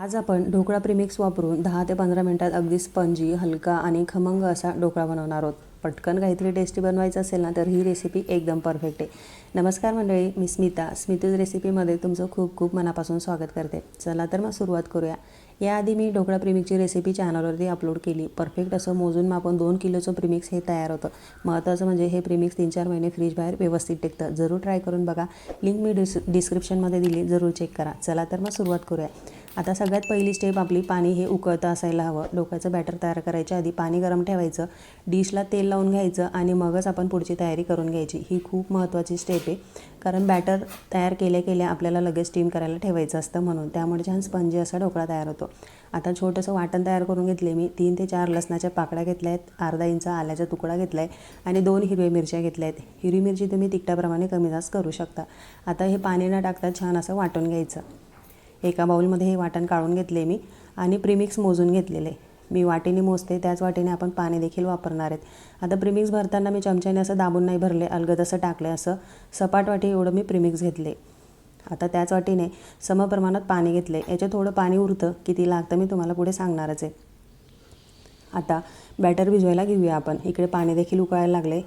आज आपण ढोकळा प्रिमिक्स वापरून दहा ते पंधरा मिनटात अगदी स्पंजी हलका आणि खमंग असा ढोकळा बनवणार आहोत. पटकन काहीतरी टेस्टी बनवायचं असेल ना तर ही रेसिपी एकदम परफेक्ट आहे. नमस्कार मंडळी मी स्मिता. स्मितूज रेसिपीमध्ये तुमचं खूप खूप मनापासून स्वागत करते. चला तर मग सुरुवात करूया. याआधी मी ढोकळा प्रिमिक्सची रेसिपी चॅनलवरती अपलोड केली. परफेक्ट असं मोजून मापून दोन किलोचं प्रिमिक्स हे तयार होतं. महत्त्वाचं म्हणजे हे प्रिमिक्स तीन चार महिने फ्रीज बाहेर व्यवस्थित टिकतं. जरूर ट्राय करून बघा. लिंक मी डिस डिस्क्रिप्शनमध्ये दिली. जरूर चेक करा. चला तर मग सुरुवात करूया. आता सगळ्यात पहिली स्टेप आपली पाणी हे उकळतं असायला हवं. डोक्याचं बॅटर तयार करायच्या आधी पाणी गरम ठेवायचं. डिशला तेल लावून घ्यायचं आणि मगच आपण पुढची तयारी करून घ्यायची. ही खूप महत्त्वाची स्टेप आहे. कारण बॅटर तयार केल्या केल्या आपल्याला लगेच स्टीम करायला ठेवायचं असतं म्हणून. त्यामुळे छान स्पंजी असा ढोकळा तयार होतो. आता छोटंसं वाटण तयार करून घेतले मी. तीन ते चार लसणाच्या पाकळ्या घेतल्या आहेत. अर्धा इंच आल्याचा तुकडा घेतला आहे आणि दोन हिरव्या मिरच्या घेतल्या आहेत. हिरवी मिरची तुम्ही तिखटाप्रमाणे कमी जास्त करू शकता. आता हे पाणी न टाकता छान असं वाटून घ्यायचं. एका बाऊलमध्ये हे वाटण काढून घेतले मी आणि प्रीमिक्स मोजून घेतलेले. मी वाटेने मोजते त्याच वाटेने आपण पाणी देखील वापरणार आहेत. आता प्रीमिक्स भरताना मी चमच्याने असं दाबून नाही भरले अलगद असं टाकले असं. सपाट वाटी एवढं मी प्रीमिक्स घेतले. आता त्याच वाटीने समप्रमाणात पाणी घेतले. याच्यात थोडं पाणी उरतं किती लागतं मी तुम्हाला पुढे सांगणारच आहे. आता बॅटर भिजवायला घेऊया आपण. इकडे पाणी देखील उकळायला लागले.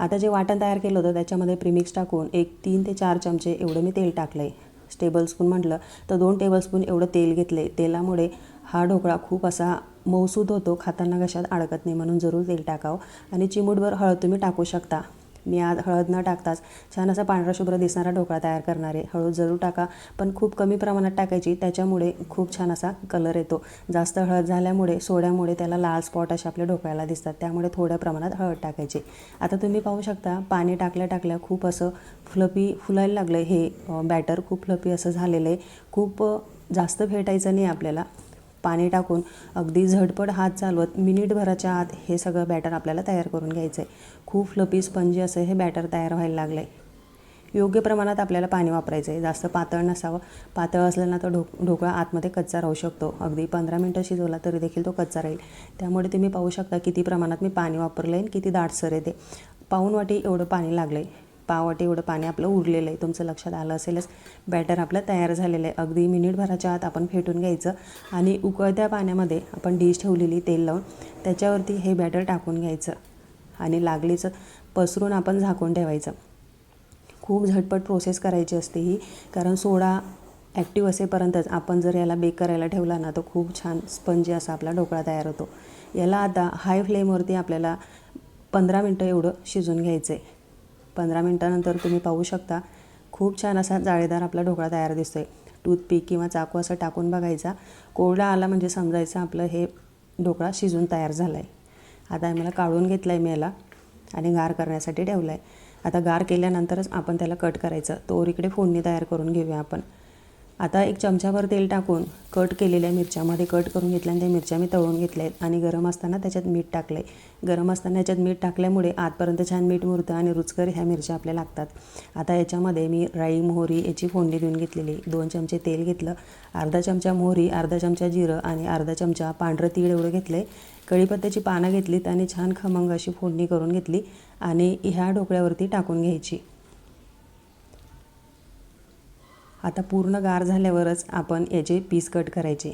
आता जे वाटण तयार केलं होतं त्याच्यामध्ये प्रीमिक्स टाकून एक तीन ते चार चमचे एवढं मी तेल टाकलं आहे टेबलस्पून म्हटलं तर दोन टेबलस्पून एवढं तेल घेतले. तेलामुळे हा ढोकळा खूप असा मऊसूद होतो खाताना घशात अडकत नाही म्हणून जरूर तेल टाकावं. आणि चिमूटभर हळद तुम्ही टाकू शकता. मी आज हळद न टाकताच छान असा पांढरा शुभ्र दिसणारा ढोकळा तयार करणार. आहे हळद जरूर टाका पण खूप कमी प्रमाणात टाकायची त्याच्यामुळे खूप छान असा कलर येतो. जास्त हळद झाल्यामुळे सोड्यामुळे त्याला लाल स्पॉट असे आपल्या ढोकळ्याला दिसतात त्यामुळे थोड्या प्रमाणात हळद टाकायची. आता तुम्ही पाहू शकता पाणी टाकल्या टाकल्या खूप असं फ्लपी फुलायला लागलं हे बॅटर खूप फ्लपी असं झालेलं आहे. खूप जास्त फेटायचं नाही आपल्याला. पाणी टाकून अगदी झटपट हात चालवत मिनिटभराच्या आत हे सगळं बॅटर आपल्याला तयार करून घ्यायचं आहे खूप फ्लपी स्पंजी असं हे बॅटर तयार व्हायला लागलं आहे योग्य प्रमाणात आपल्याला पाणी वापरायचं आहे जास्त पातळ नसावं. पातळ असलं ना तर ढोक ढोकळा आतमध्ये कच्चा राहू शकतो. अगदी पंधरा मिनटं शिजवला तरी देखील तो कच्चा राहील. त्यामुळे तुम्ही पाहू शकता किती प्रमाणात मी पाणी वापरलं आहे किती दाटसर येते ते. पाऊन वाटी एवढं पाणी लागलं आहे पावट एवढं पाणी आपलं उरलेलं आहे. तुमचं लक्षात आलं असेलच. बॅटर आपलं तयार झालेलं आहे. अगदी मिनिटभराच्या आत आपण फेटून घ्यायचं. आणि उकळत्या पाण्यामध्ये आपण डिश ठेवलेली तेल लावून त्याच्यावरती हे बॅटर टाकून घ्यायचं. आणि लागलीचं पसरून आपण झाकून ठेवायचं. खूप झटपट प्रोसेस करायची असते ही. कारण सोडा ॲक्टिव्ह असेपर्यंतच आपण जर याला बेक करायला ठेवला ना तर खूप छान स्पंजी असा आपला ढोकळा तयार होतो. याला आता हाय फ्लेमवरती आपल्याला पंधरा मिनटं एवढं शिजून घ्यायचं आहे पंधरा मिनटानंतर तुम्ही पाहू शकता. खूप छान असा जाळीदार आपला ढोकळा तयार दिसतो आहे टूथपिक किंवा चाकू असं टाकून बघायचा. कोरडा आला म्हणजे समजायचं आपलं हे ढोकळा शिजून तयार झाला आहे आता मला काढून घेतला आहे मी याला आणि गार करण्यासाठी ठेवला आहे आता गार केल्यानंतरच आपण त्याला कट करायचं. तोरीकडे इकडे फोडणी तयार करून घेऊया आपण. आता एक चमच्यावर तेल टाकून कट केलेल्या मिरच्यामध्ये कट करून घेतल्या आणि त्या मिरच्या मी तळून घेतल्या आहेत. आणि गरम असताना त्याच्यात मीठ टाकलं आहे गरम असताना याच्यात मीठ टाकल्यामुळे आतपर्यंत छान मीठ मुरतं आणि रुचकर ह्या मिरच्या आपल्या लागतात. आता याच्यामध्ये मी राई मोहरी याची फोडणी देऊन घेतलेली दोन चमचे तेल घेतलं अर्धा चमचा मोहरी अर्धा चमचा जिरं आणि अर्धा चमचा पांढरं तीळ एवढं घेतलं आहे कढीपत्त्याची पानं घेतलीत आणि छान खमंग अशी फोडणी करून घेतली आणि ह्या ढोकळ्यावरती टाकून घ्यायची. आता पूर्ण गार झाल्यावरच आपण याचे पीस कट करायचे.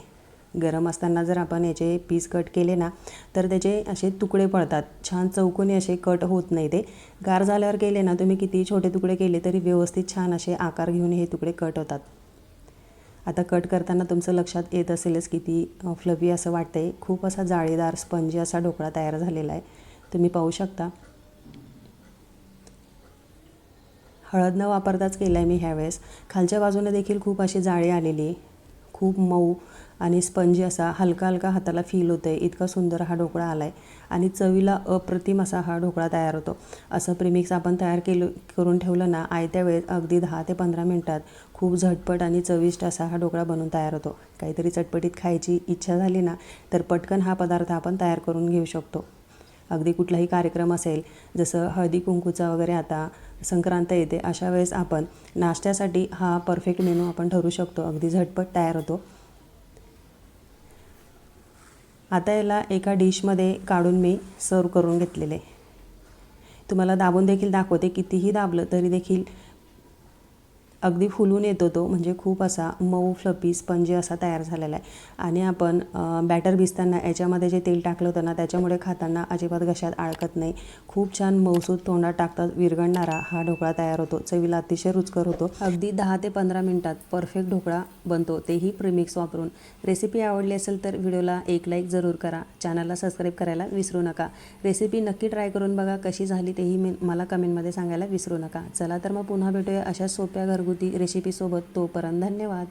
गरम असताना जर आपण याचे पीस कट केले ना तर त्याचे असे तुकडे पडतात. छान चौकोनी असे कट होत नाही ते. गार झाल्यावर केले ना तुम्ही किती छोटे तुकडे केले तरी व्यवस्थित छान असे आकार घेऊन हे तुकडे कट होतात. आता कट करताना तुमचं लक्षात येत असेलच किती फ्लफी असं वाटतंय. खूप असा जाळीदार स्पंजी असा ढोकळा तयार झालेला आहे. तुम्ही पाहू शकता. हळद न वापरताच केला आहे मी ह्यावेळेस. खालच्या बाजूने देखील खूप अशी जाळी आलेली खूप मऊ आणि स्पंजी असा हलका हलका हाताला फील होतं आहे इतका सुंदर हा ढोकळा आला आहे आणि चवीला अप्रतिम असा हा ढोकळा तयार होतो. असं प्रिमिक्स आपण तयार केलं करून ठेवलं ना आयत्या वेळेस अगदी दहा ते पंधरा मिनटात खूप झटपट आणि चविष्ट असा हा ढोकळा बनवून तयार होतो. काहीतरी चटपटीत खायची इच्छा झाली ना तर पटकन हा पदार्थ आपण तयार करून घेऊ शकतो. अगदी कुठलाही कार्यक्रम असेल जसं हळदी कुंकूचा वगैरे आता संक्रांत येते अशा वेळेस आपण नाश्त्यासाठी हा परफेक्ट मेनू आपण ठरू शकतो. अगदी झटपट तयार होतो. आता याला एका डिशमध्ये काढून मी सर्व करून घेतलेले. तुम्हाला दाबून देखील दाखवते कितीही दाबलं तरी देखील अगदी फुलून येतो तो म्हणजे खूप असा मऊ फ्लपी स्पंजी असा तयार झालेला आहे. आणि आपण बॅटर भिजताना याच्यामध्ये जे तेल टाकलं होतं ना त्याच्यामुळे खाताना अजिबात घशात आळकत नाही. खूप छान मऊसूद तोंडात टाकतात विरघळणारा हा ढोकळा तयार होतो. चवीला अतिशय रुचकर होतो. अगदी दहा ते पंधरा मिनटात परफेक्ट ढोकळा बनतो. तेही प्रीमिक्स वापरून. रेसिपी आवडली असेल तर व्हिडिओला एक लाईक जरूर करा. चॅनलला सबस्क्राईब करायला विसरू नका. रेसिपी नक्की ट्राय करून बघा कशी झाली तेही मी मला कमेंटमध्ये सांगायला विसरू नका. चला तर मग पुन्हा भेटूया अशा सोप्या घरगुती घरगुती रेसिपीसोबत तोपर्यंत धन्यवाद.